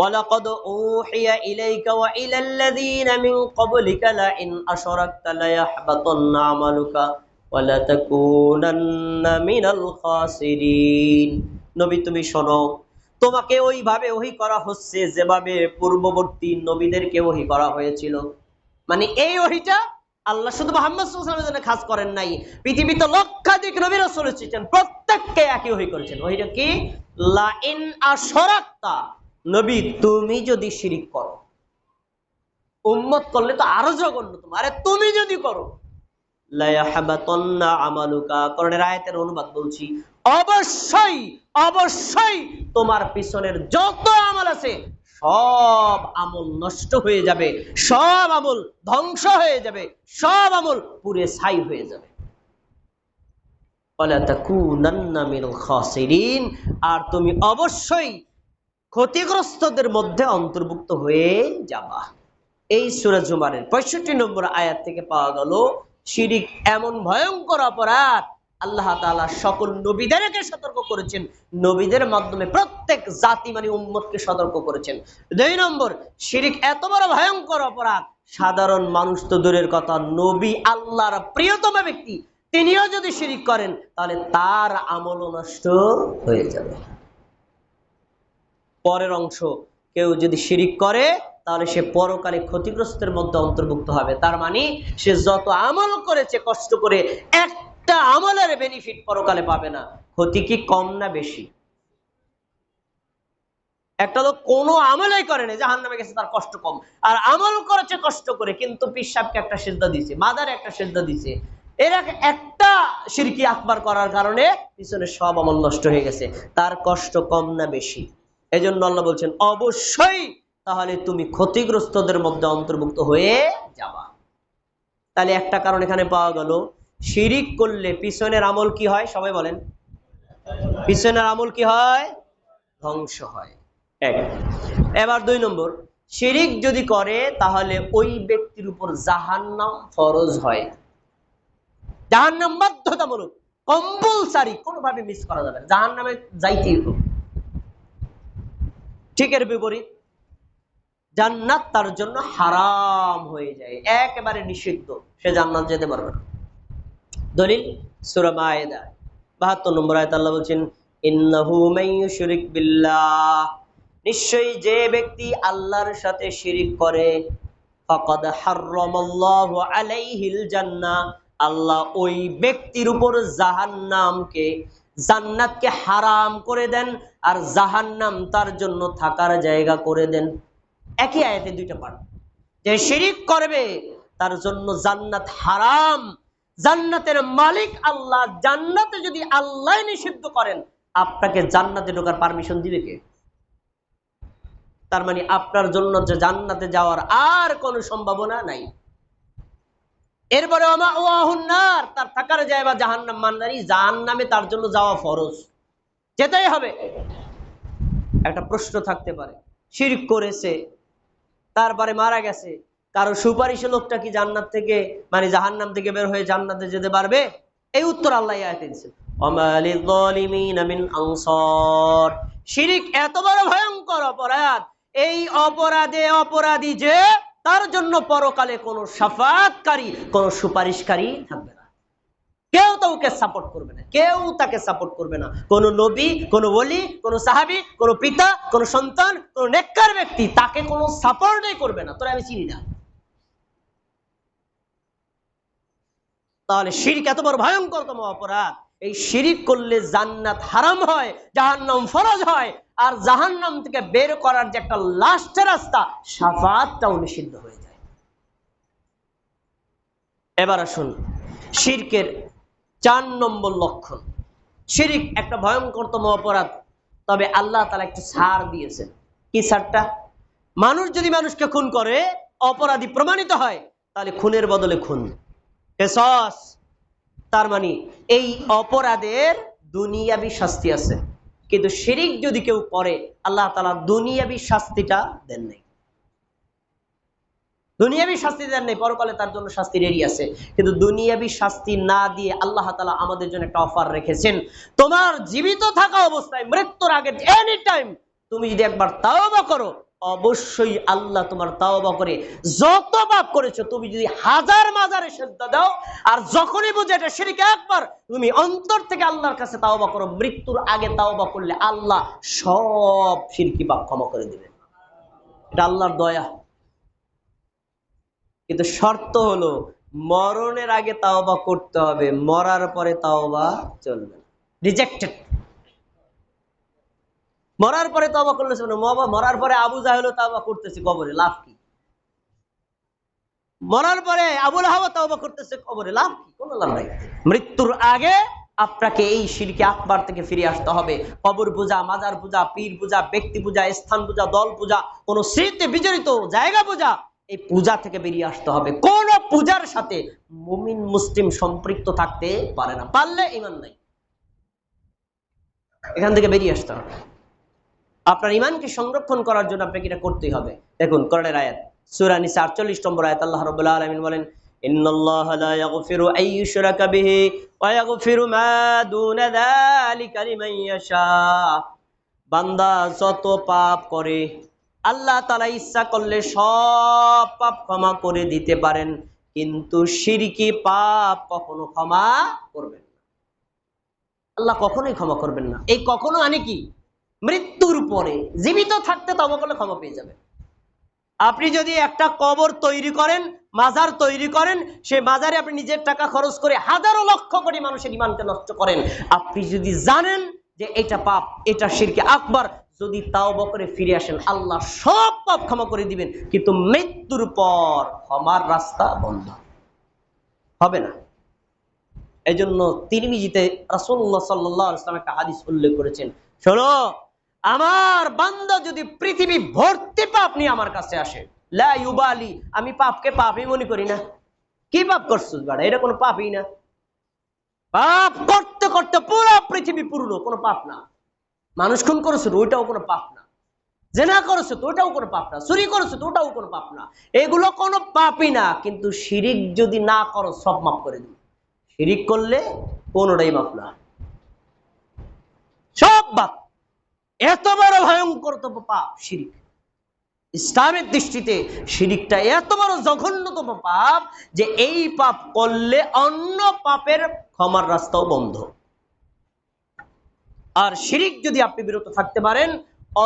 ولقد أوحي إليك وإلى الذين من قبلك لئن أشركت ليحبطن عملك ولتكونن من الخاسرين নবী তুমি শোনো তোমাকে ওইভাবে ওহি করা হচ্ছে যেভাবে পূর্ববর্তী নবীদেরকে ওহি করা হয়েছিল মানে এই ওহিটা আল্লাহ শুধু মোহাম্মদ সাল্লাল্লাহু জন্য খাস করেন নাই পৃথিবীতে লক্ষাধিক নবী রাসূল এসেছেন প্রত্যেককে একই ওহি করেছেন ওহিটা কি লা ইন আশরাকতা নবী, তুমি যদি শিরিক করো, উম্মত করলে তো আরও জঘন্য তোমার আরে তুমি যদি করো অনুবাদ বলছি, অবশ্যই অবশ্যই তোমার পিছনের যত আমল আছে, সব আমল নষ্ট হয়ে যাবে, সব আমল ধ্বংস হয়ে যাবে, সব আমল পুরে ছাই হয়ে যাবে। আর তুমি অবশ্যই ক্ষতিগ্রস্তদের মধ্যে অন্তর্ভুক্ত হয়ে যাবা। এই সুরা জুমারের পঁয়ষট্টি নম্বর আয়াত থেকে পাওয়া গেল, শিরিক এমন ভয়ঙ্কর অপরাধ, আল্লাহ তাআলা সকল নবীদেরকে সতর্ক করেছেন। নবীদের মাধ্যমে প্রত্যেক জাতি মানে উম্মতকে সতর্ক করেছেন। দুই নম্বর, শিরিক এত বড় ভয়ঙ্কর অপরাধ, সাধারণ মানুষ তো দূরের কথা, নবী আল্লাহর প্রিয়তম ব্যক্তি, তিনিও যদি শিরিক করেন, তাহলে তার আমল নষ্ট হয়ে যাবে। পরের অংশ কেউ যদি শিরিক করে, তাহলে সে পরকালে ক্ষতিগ্রস্তের মধ্যে অন্তর্ভুক্ত হবে। তার মানে সে যত আমল করেছে, কষ্ট করে একটা আমলের বেনিফিট পরকালে পাবে না। ক্ষতি কি কম না বেশি? একটা লোক কোনো আমলই করে না জাহান নামে গেছে তার কষ্ট কম। আর আমল করেছে, কষ্ট করে, কিন্তু পিসাবকে একটা সিদ্ধা দিছে, মাদার একটা সিদ্ধা দিছে। এরা একটা সিরকি আকবার করার কারণে পিছনে সব আমল নষ্ট হয়ে গেছে। তার কষ্ট কম না বেশি? এই জন্য আল্লাহ বলছেন, অবশ্যই তাহলে তুমি ক্ষতিগ্রস্তদের মধ্যে অন্তর্ভুক্ত হয়ে যাবা। তাহলে একটা কারণ এখানে পাওয়া গেল, শিরিক করলে পিছনের আমল কি হয়? সবাই বলেন। পিছনের আমল কি হয়? ধ্বংস হয়। এক। এবার দুই নম্বর, শিরিক যদি করে তাহলে ওই ব্যক্তির উপর জাহান্নাম ফরজ হয়। জাহান্নাম বাধ্যতামূলক কম্পালসারি কোনোভাবে মিস করা যাবে জাহান্নামে যাইতেই হবে। ঠিক এর বিপরীত। জান্নাত তার জন্য হারাম হয়ে যায়, একেবারে নিষিদ্ধ। সে জান্নাত যেতে পারবে না। দলিল সূরা মায়েদা, বাহাত্তর নম্বর আল্লাহ বলছেন নিশ্চয়ই যে ব্যক্তি আল্লাহর সাথে শিরিক করে আল্লাহ ওই ব্যক্তির উপর জাহান্নামকে জান্নাতকে হারাম করে দেন আর জাহান্নাম তার জন্য থাকার জায়গা করে দেন। একই আয়াতে দুইটা পাঠ। যে শিরিক করবে, তার জন্য জান্নাত হারাম। জান্নাতের মালিক আল্লাহ, জান্নাতে যদি আল্লাহ নিষিদ্ধ করেন, আপনাকে জান্নাতে ঢোকার পারমিশন দিবে কে? তার মানে আপনার জন্য যে জান্নাতে যাওয়ার আর কোনো সম্ভাবনা নাই। এরপরে তার থাকার জায়গা জাহান্নাম মান্নারি জাহান্নামে তার জন্য যাওয়া ফরজ। যেতেই হবে। একটা প্রশ্ন থাকতে পারে। শিরক করেছে, তারপরে মারা গেছে। কারও সুপারিশে লোকটা কি জান্নাত থেকে মানে জাহান্নাম থেকে বের হয়ে জান্নাতে যেতে পারবে? এই উত্তর আল্লাহ শিরিক এত বড় ভয়ঙ্কর অপরাধ। এই অপরাধে অপরাধী যে তার জন্য পরকালে কোনো সাফাতকারী, কোনো সুপারিশকারী থাকবে না। কেউ তো ওকে সাপোর্ট করবে না, কেউ তাকে সাপোর্ট করবে না। কোনো নবী, কোনো ওলি, কোনো সাহাবি, কোনো পিতা, কোনো সন্তান, কোনো নেককার ব্যক্তি তাকে কোনো সাপোর্টই করবে না। তোরা আমি চিনি না। তাহলে শিরিক এত বড় ভয়ঙ্করতম অপরাধ। এই শিরিক করলে জান্নাত হারাম হয়, জাহান্নাম ফরজ হয়। আর জাহান্নাম থেকে বের করার যে একটা লাস্ট রাস্তা সাফাতটাও নিষিদ্ধ হয়ে যায়। এবার আসুন, শিরকের চার নম্বর লক্ষণ। শিরিক একটা ভয়ঙ্করতম অপরাধ, তবে আল্লাহ তালা একটু ছাড় দিয়েছেন। কি ছাড়টা? মানুষ যদি মানুষকে খুন করে, অপরাধী প্রমাণিত হয়, তাহলে খুনের বদলে খুন। তার মানে এই অপরাধের দুনিয়াবি শাস্তি আছে। কিন্তু শিরিক যদি কেউ করে, আল্লাহ তালা দুনিয়াবি শাস্তিটা দেন নাই। দুনিয়াবি শাস্তি দেন নেই, পরকালে তার জন্য শাস্তি রেডি আছে। কিন্তু দুনিয়াবি শাস্তি না দিয়ে আল্লাহ তালা আমাদের জন্য একটা অফার রেখেছেন। তোমার জীবিত থাকা অবস্থায় মৃত্যুর আগে এনি টাইম তুমি যদি একবার তাওবা করো অবশ্যই আল্লাহ তোমার তাওবা করে, যত পাপ করেছ, তুমি যদি হাজার মাজারে সেজদা দাও, আর যখনই বুঝে এটা শিরিক একবার তুমি অন্তর থেকে আল্লাহর কাছে তাওবা করো, মৃত্যুর আগে তাওবা করলে আল্লাহ সব সিরকি পাপ ক্ষমা করে দিবেন এটা আল্লাহর দয়া। কিন্তু শর্ত হলো, মরণের আগে তাওবা করতে হবে, মরার পরে তাওবা চলবে রিজেক্টেড মরার পরে তাওবা করলে মরার পরে আবু জাহেলও তাওবা করতেছে কবরে, লাভ কি? মরার পরে আবুল হাওয়া তাওবা করতেছে কবরে, লাভ কি? কোনো লাভ নাই। মৃত্যুর আগে আপনাকে এই শিরকে আকবার থেকে ফিরে আসতে হবে। কবর পূজা, মাজার পূজা, পীর পূজা, ব্যক্তি পূজা, স্থান পূজা, দল পূজা, কোন স্মৃতি বিজড়িত, জায়গা পূজা, এই পূজা থেকে বেরিয়ে আসতে হবে। কোন পূজার সাথে মুমিন, মুসলিম সম্পৃক্ত থাকতে পারে না। পারলে ইমান নাই। এখান থেকে বেরিয়ে আসতে হবে। আপনার ইমানকে সংরক্ষণ করার জন্য আপনাকে এটা করতেই হবে। দেখুন করণের আয়াত, সূরা নিসা 48 নম্বর আয়াত, আল্লাহ রাব্বুল আলামিন বলেন আন আল্লাহ তাআলা ইচ্ছা করলে সব পাপ ক্ষমা করে দিতে পারেন, কিন্তু শিরকি পাপ কখনো ক্ষমা করবেন না। আল্লাহ কখনোই ক্ষমা করবেন না। এই কখনো মানে কি? মৃত্যুর পরে, জীবিত থাকতে তবা করলে ক্ষমা পেয়ে যাবে। আপনি যদি একটা কবর তৈরি করেন, মাজার তৈরি করেন, সে মাজারে আপনি নিজের টাকা খরচ করে হাজারো লক্ষ কোটি মানুষের ইমানকে নষ্ট করেন। আপনি যদি জানেন যে এটা পাপ, এটা শিরকে আকবার, যদি তাও করে ফিরে আসেন, আল্লাহ সব পাপ ক্ষমা করে দিবেন। কিন্তু মৃত্যুর পর ক্ষমার রাস্তা বন্ধ। হবে না। এই জন্য তিরমিজিতে রাসূলুল্লাহ সাল্লাল্লাহু আলাইহি ওয়াসাল্লাম একটা হাদিস উল্লেখ করেছেন। শোনো আমার বান্দা যদি পৃথিবী ভর্তি পাপ নিয়ে আমার কাছে আসে লাইবালি আমি পাপকে পাপই মনে করি না। কি পাপ করছিস বাড়া এটা কোনো পাপই না। পাপ করতে করতে পুরো পৃথিবী পূর্ণ কোনো পাপ না। মানুষ খুন করেছে ওইটাও কোনো পাপ না। জেনা করেছে তো ওটাও কোনো পাপ না। চুরি করেছে তো ওটাও কোনো পাপ না। এগুলো কোনো পাপই না, কিন্তু শিরিক যদি না করো, সব মাফ করে দিই শিরিক করলে কোনোটাই মাফ না। সব বাপ এত বড় ভয়ঙ্কর তো পাপ শিরিক। ইসলামের দৃষ্টিতে শিরিকটা এত বড় জঘন্যতম পাপ যে এই পাপ করলে অন্য পাপের ক্ষমার রাস্তাও বন্ধ। আর শিরিক যদি আপনি বিরত থাকতে পারেন,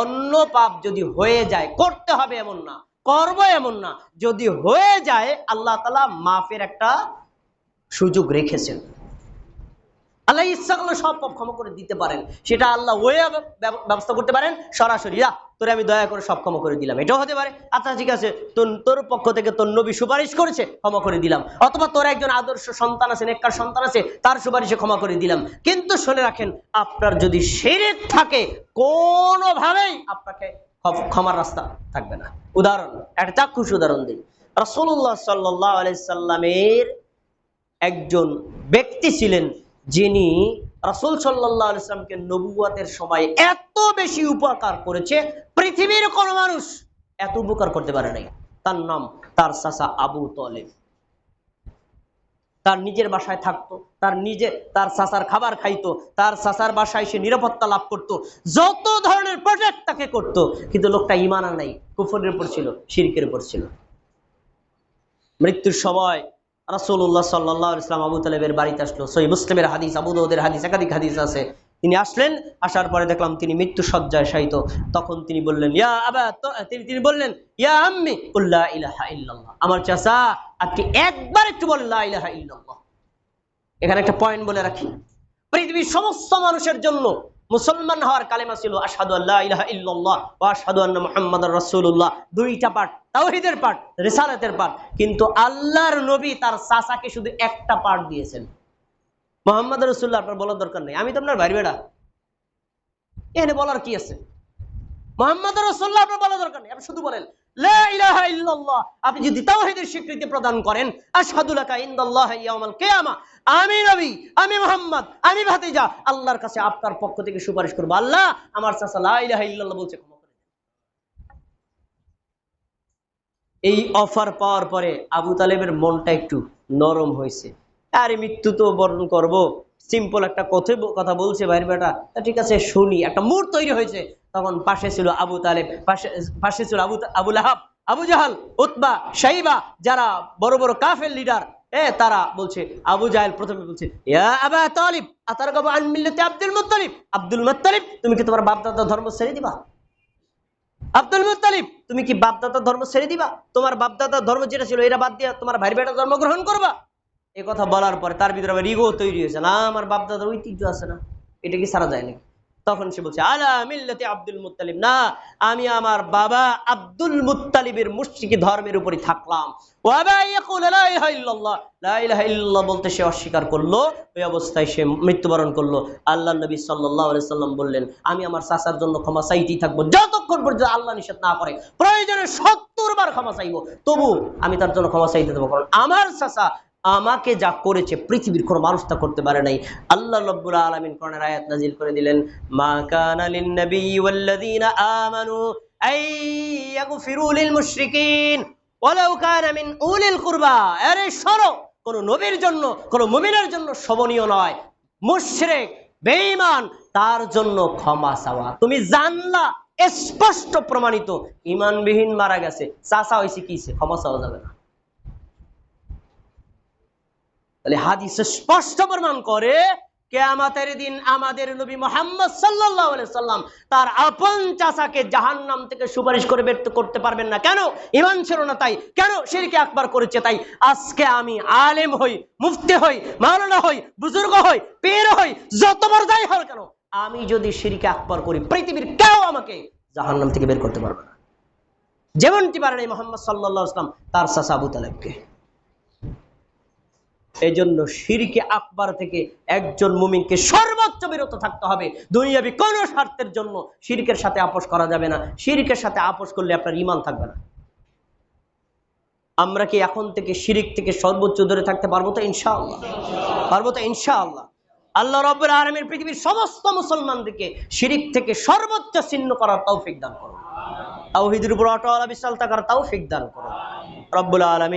অন্য পাপ যদি হয়ে যায়, করতে হবে এমন না, করব এমন না, যদি হয়ে যায়, আল্লাহ তালা মাফের একটা সুযোগ রেখেছেন। আল্লাহ ইচ্ছা করলে সব পাপ ক্ষমা করে দিতে পারেন। সেটা আল্লাহ ওয়ে ব্যবস্থা করতে পারেন। সরাসরি যা তোরে আমি দয়া করে সব ক্ষমা করে দিলাম। এটাও হতে পারে। আচ্ছা ঠিক আছে, তোর তোর পক্ষ থেকে তোর নবী সুপারিশ করেছে, ক্ষমা করে দিলাম। অথবা তোর একজন আদর্শ সন্তান আছে, নেককার সন্তান আছে, তার সুপারিশে ক্ষমা করে দিলাম। কিন্তু শুনে রাখেন, আপনার যদি শিরিক থাকে, কোনোভাবেই আপনাকে ক্ষমার রাস্তা থাকবে না। উদাহরণ, একটা চাক্ষুষ উদাহরণ দিই। রাসূলুল্লাহ সাল্লাহ আলাইসাল্লামের একজন ব্যক্তি ছিলেন যিনি রাসূল সাল্লাহ আলাইসলামকে নবুয়াতের সময় এত বেশি উপকার করেছে, পৃথিবীর কোনো মানুষ এত উপকার করতে পারে নাই। তার নাম তার চাচা আবু তলেব। তার নিজের বাসায় থাকতো, তার নিজে, তার চাচার খাবার খাইতো, তার চাচার বাসায় সে নিরাপত্তা লাভ করত, যত ধরনের প্রজেক্ট তাকে করতো, কিন্তু লোকটা ইমানা নাই, কুফরের উপর ছিল, শিরকের উপর ছিল। মৃত্যুর সময় রাসূলুল্লাহ সাল্লাহ ইসলাম আবু তালেবের বাড়িতে আসলো। সই মুসলিমের হাদিস, আবু দৌদের হাদিস, একাধিক হাদিস আছে। তিনি আসলেন, আসার পরে দেখলাম তিনি মৃত্যু সজ্জায় শায়িত। তখন তিনি বললেন, ইয়া আবা তিনি তিনি বললেন, ইয়া আম্মি উল্লা ইলাহা ইল্লাল্লাহ। আমার চাচা, আপনি একবার একটু বলেন ইলাহা ইল্লাল্লাহ। এখানে একটা পয়েন্ট বলে রাখি। পৃথিবীর সমস্ত মানুষের জন্য মুসলমান হওয়ার কালেমা ছিল, আশহাদু আল্লাহ ইলাহা ইল্লাল্লাহ ওয়া আশহাদু আন্না মুহাম্মাদার রাসূলুল্লাহ দুইটা পাঠ, তাওহীদের পাঠ, রিসালাতের পাঠ। কিন্তু আল্লাহর নবী তার চাচাকে শুধু একটা পাঠ দিয়েছেন। মোহাম্মদ রসুল্লাহ আপনার বলার দরকার নেই। আমি তো আপনার ভাই বেড়া। এখানে বলার কি আছে? মোহাম্মদ রসুল্লাহ আপনার বলার দরকার নেই। আপনি শুধু বলেন আপনি যদি স্বীকৃতি প্রদান করেন আমি নবী, আমি মোহাম্মদ, আমি ভাতিজা, আল্লাহর কাছে আপনার পক্ষ থেকে সুপারিশ আল্লাহ আমার বলছে এই অফার পাওয়ার পরে আবু তালেবের মনটা একটু নরম হয়েছে। আরে মৃত্যু তো বরণ করব, সিম্পল একটা কথা কথা বলছে ভাইয়ের বেটা ঠিক আছে, শুনি, একটা মুড তৈরি হয়েছে। তখন পাশে ছিল আবু তালেব, পাশে পাশে ছিল Abu Abu Lahab, Abu Jahal, Utba, Shaiba, যারা বড় বড় কাফের লিডার এ তারা বলছে, আবু জাহেল প্রথমে বলছে আব্দুল মুত্তালিব। আব্দুল মুত্তালিব, তুমি কি তোমার বাপদাদা ধর্ম ছেড়ে দিবা? আব্দুল মুত্তালিব, তুমি কি বাপদাদা ধর্ম ছেড়ে দিবা? তোমার বাপদাদা ধর্ম যেটা ছিল, এটা বাদ দিয়া তোমার ভাই বেটা ধর্ম গ্রহণ করবা? এ কথা বলার পরে তার ভিতরে আবার ইগো তৈরি হয়েছে, না, আমার বাপদাদার ঐতিহ্য আছে না, এটা কি সারা যায় নাকি? তখন সে বলছে, আলা আব্দুল মুত্তালিব। না, আমি আমার বাবা আব্দুল মুত্তালিবের মুশরিকি ধর্মের উপরই থাকলাম। বলতে সে অস্বীকার করল, ওই অবস্থায় সে মৃত্যুবরণ করল। আল্লাহ নবী সাল্লাম বললেন, আমি আমার চাচার জন্য ক্ষমা চাইতেই থাকব, যতক্ষণ পর্যন্ত আল্লাহ নিষেধ না করে। প্রয়োজনে সত্তর বার ক্ষমা চাইব। তবু আমি তার জন্য ক্ষমা চাইতে দেবো, কারণ আমার চাচা আমাকে যা করেছে পৃথিবীর কোনো মানুষ তা করতে পারে নাই। আল্লাহ রব্বুল আলামিন কোরআনের আয়াত নাজিল করে দিলেন, মা কানা লিন নবী আমানু আই ইয়াগফিরু লিল মুশরিকিন ওয়ালাউ কানা মিন উলিল কুরবা। আরে শোনো, কোন নবীর জন্য, কোন মুমিনের জন্য শোভনীয় নয়। মুশরিক, বেঈমান, তার জন্য ক্ষমা চাওয়া। তুমি জানলা, স্পষ্ট প্রমাণিত। ইমানবিহীন মারা গেছে। চাচা হয়েছে কিছে ক্ষমা চাওয়া যাবে না। তাহলে হাদিসে স্পষ্ট প্রমাণ করে কেয়ামাতের দিন আমাদের নবী মোহাম্মদ আলাইহি সাল্লাম তার আপন চাচাকে জাহান্নাম থেকে সুপারিশ করে বের করতে পারবেন না। কেন? ইমান ছিল না তাই। কেন? শিরকে আকবার করেছে তাই। আজকে আমি আলেম হই, মুফতি হই, মাওলানা হই, বুজুর্গ হই, পীর হই, যত যাই হল কেন? আমি যদি শিরকে আকবার করি, পৃথিবীর কেউ আমাকে জাহান্নাম থেকে বের করতে পারবে না। যেমনটি পারেন এই মোহাম্মদ সাল্লাল্লাহু আলাইহি সাল্লাম, তার আবু তালেবকে। এই জন্য শিরকে আকবার থেকে একজন মুমিনকে সর্বোচ্চ বিরত থাকতে হবে। দুনিয়াবি কোন স্বার্থের জন্য শিরকের সাথে আপোষ করা যাবে না। শিরকের সাথে আপোষ করলে আপনার ইমান থাকবে না। আমরা কি এখন থেকে শিরিক থেকে সর্বোচ্চ দূরে থাকতে পারব তো? ইনশাআল্লাহ। পারব তো? ইনশাআল্লাহ। আল্লাহ রব্বুল আলমীর পৃথিবীর সমস্ত মুসলমানদেরকে শিরিক থেকে সর্বোচ্চ ছিন্ন করার তৌফিক দান করো তাওহিদের উপর অটল বিশাল থাকার তৌফিক দান করো রব্বুল আলমী